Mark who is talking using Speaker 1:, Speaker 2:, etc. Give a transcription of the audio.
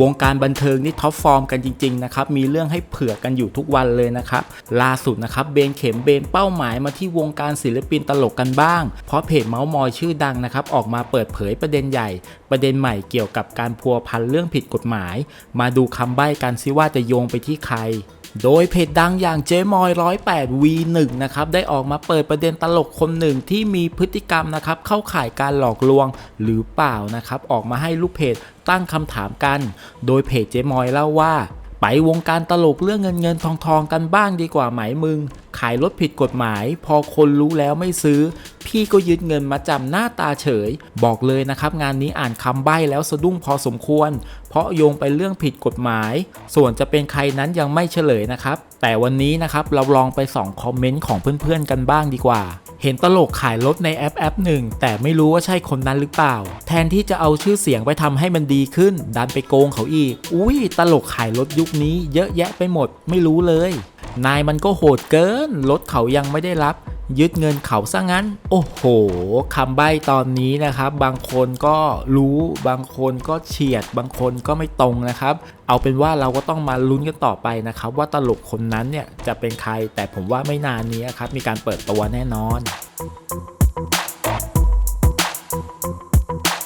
Speaker 1: วงการบันเทิงนี่ท็อปฟอร์มกันจริงๆนะครับมีเรื่องให้เผือกกันอยู่ทุกวันเลยนะครับล่าสุดนะครับเบนเข็มเบนเป้าหมายมาที่วงการศิลปินตลกกันบ้าง เพราะเพจเมาส์มอยชื่อดังนะครับออกมาเปิดเผยประเด็นใหญ่ ประเด็นใหม่เกี่ยวกับการพัวพันเรื่องผิดกฎหมาย มาดูคำใบ้กันซิว่าจะโยงไปที่ใคร โดยเพจดังอย่างเจมอย108 V1 นะครับได้ออกมาเปิดประเด็นตลกคนหนึ่งที่มีพฤติกรรมนะครับเข้าข่ายการหลอกลวงหรือเปล่านะครับออกมาให้ลูกเพจตั้งคำถามกัน โดยเพจเจมอยเล่าว่า ไปวงการตลกเรื่องเงินเงินทองทองกันบ้างดีกว่าไหมมึง ขายรถผิดกฎหมาย พอคนรู้แล้วไม่ซื้อ พี่ก็ยึดเงินมาจำหน้าตาเฉย บอกเลยนะครับ งานนี้อ่านคำใบ้แล้วสะดุ้งพอสมควร เพราะโยงไปเรื่องผิดกฎหมาย ส่วนจะเป็นใครนั้นยังไม่เฉลยนะครับ แต่วันนี้นะครับเราลองไปส่องคอมเมนต์ของเพื่อนๆกันบ้างดีกว่าเห็นตลกขายรถในแอปแอปหนึ่งแต่ไม่รู้ว่าใช่คนนั้นหรือเปล่า แทนที่จะเอาชื่อเสียงไปทำให้มันดีขึ้น ดันไปโกงเขาอีก อุ้ยตลกขายรถยุคนี้เยอะแยะไปหมด ไม่รู้เลย นายมันก็โหดเกิน รถเขายังไม่ได้รับ ยึดเงินเขาซะงั้น โอ้โหคำใบ้ตอนนี้นะครับ บางคนก็รู้ บางคนก็เฉียด บางคนก็ไม่ตรงนะครับ เอาเป็นว่าเราก็ต้องมาลุ้นกันต่อไปนะครับ ว่าตลกคนนั้นเนี่ยจะเป็นใคร แต่ผมว่าไม่นานนี้ครับมีการเปิดตัวแน่นอน